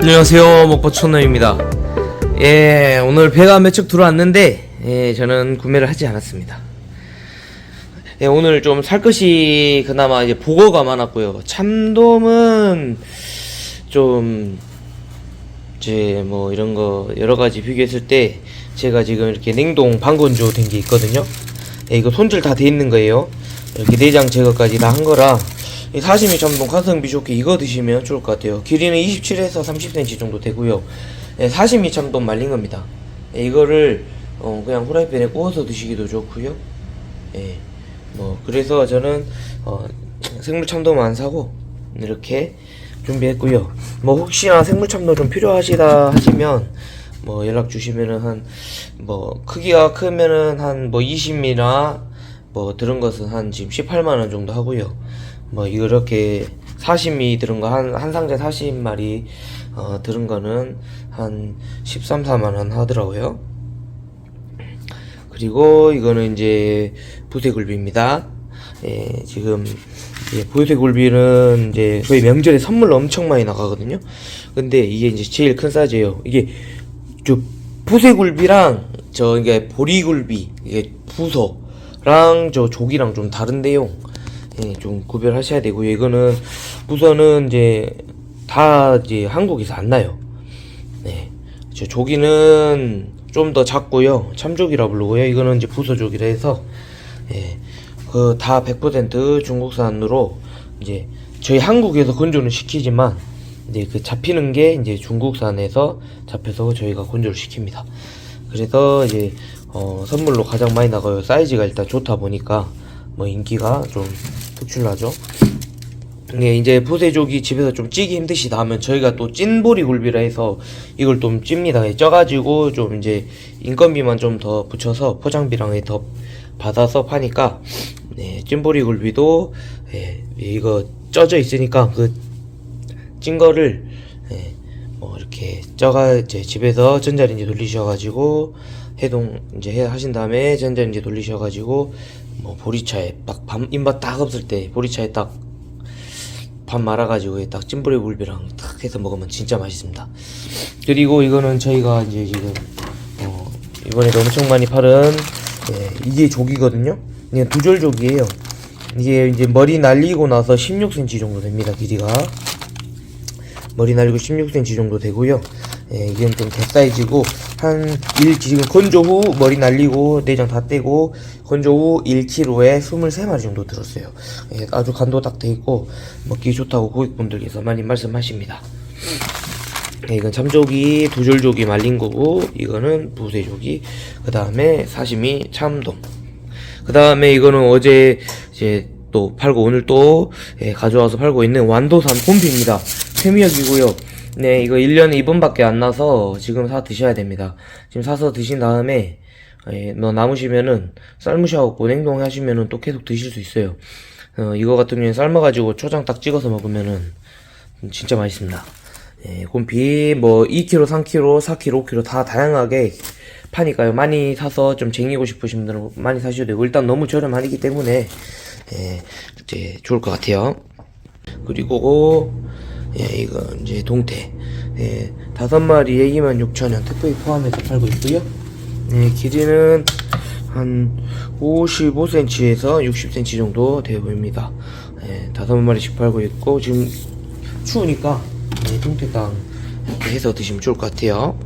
안녕하세요 먹보천너입니다. 예 오늘 배가 몇 척 들어왔는데 예 저는 구매를 하지 않았습니다. 예 오늘 좀 살 것이 그나마 이제 보고가 많았고요. 참돔은 좀 이제 뭐 이런 거 여러 가지 비교했을 때 제가 지금 이렇게 냉동 방건조 된 게 있거든요. 예, 이거 손질 다 돼 있는 거예요 이렇게 내장 제거까지 다 한 거라 이 사시미 전동 가성비 좋게 이거 드시면 좋을 것 같아요. 길이는 27에서 30cm 정도 되고요. 예, 사시미 참돔 말린 겁니다. 예, 이거를 어, 그냥 후라이팬에 구워서 드시기도 좋고요. 예, 뭐 그래서 저는 어, 생물 참돔 안 사고 이렇게 준비했고요. 뭐 혹시나 생물 참돔 좀 필요하시다 하시면 뭐 연락 주시면은 한 뭐 크기가 크면은 한 뭐 20미나 뭐 들은 것은 한 지금 18만 원 정도 하고요. 뭐 이렇게 사심이 들은 거 한 한 상자 40마리 어 들은 거는 한 13, 4만 원 하더라고요. 그리고 이거는 이제 부세굴비입니다. 예, 지금 예, 부세굴비는 이제 저희 명절에 선물 엄청 많이 나가거든요. 근데 이게 이제 제일 큰 사이즈예요. 이게 저 부세굴비랑 저 이게 보리 굴비 이게 부서 랑저 조기랑 좀 다른데요. 예, 좀 구별하셔야 되고요. 이거는 부서는 이제 다 이제 한국에서 안 나요. 네. 저 조기는 좀 더 작고요. 참조기라 부르고요. 이거는 이제 부서조기라 해서 예. 그 다 100% 중국산으로 이제 저희 한국에서 건조는 시키지만 이제 그 잡히는 게 이제 중국산에서 잡혀서 저희가 건조를 시킵니다. 그래서 이제 어 선물로 가장 많이 나가요. 사이즈가 일단 좋다 보니까 뭐 인기가 좀 특출나죠. 네, 이제 부세조기 집에서 좀 찌기 힘드시다 하면 저희가 또 찐보리 굴비라 해서 이걸 좀 찝니다. 예, 쪄가지고 좀 이제 인건비만 좀 더 붙여서 포장비랑 더 받아서 파니까 네, 찐보리 굴비도 예, 이거 쪄져 있으니까 그 찐 거를 예, 뭐 이렇게 쪄가 이제 집에서 전자레인지 돌리셔가지고 해동 이제 해 하신 다음에 전자레인지 돌리셔가지고 뭐 보리차에 딱밥 입맛 딱 없을 때 보리차에 딱 밥 말아가지고 딱 찐보리 굴비랑 딱 해서 먹으면 진짜 맛있습니다. 그리고 이거는 저희가 이제 지금 어, 이번에도 엄청 많이 팔은 예, 이게 조기거든요. 이게 두절 조기예요. 이게 이제 머리 날리고 나서 16cm 정도 됩니다. 길이가 머리 날리고 16cm 정도 되고요. 예, 이건 좀 개 사이즈고 한 1, 지금 건조 후 머리 날리고 내장 다 떼고 건조 후 1kg에 23마리 정도 들었어요. 예, 아주 간도 딱 돼 있고 먹기 좋다고 고객분들께서 많이 말씀하십니다. 예, 이건 참조기, 두절조기 말린 거고 이거는 부세조기, 그 다음에 사시미 참돔. 그 다음에 이거는 어제 이제 또 팔고 오늘 또 예, 가져와서 팔고 있는 완도산 곰피입니다. 세미역이고요. 네, 이거 1년에 2번밖에 안 나서 지금 사 드셔야 됩니다. 지금 사서 드신 다음에 예, 뭐 남으시면은 삶으셔갖고 냉동하시면은 또 계속 드실 수 있어요. 어, 이거 같은 경우에 삶아가지고 초장 딱 찍어서 먹으면은 진짜 맛있습니다. 예, 곰피 뭐 2kg, 3kg, 4kg, 5kg 다 다양하게 파니까요. 많이 사서 좀 쟁이고 싶으신 분들은 많이 사셔도 되고 일단 너무 저렴하기 때문에 예, 이제 좋을 것 같아요. 그리고 예, 이거 이제 동태 예, 다섯 마리에 26,000원 특별히 포함해서 팔고 있고요. 예, 길이는 한 55cm에서 60cm 정도 되어 보입니다. 예, 다섯 마리씩 팔고 있고 지금 추우니까 예, 동태탕 이렇게 해서 드시면 좋을 것 같아요.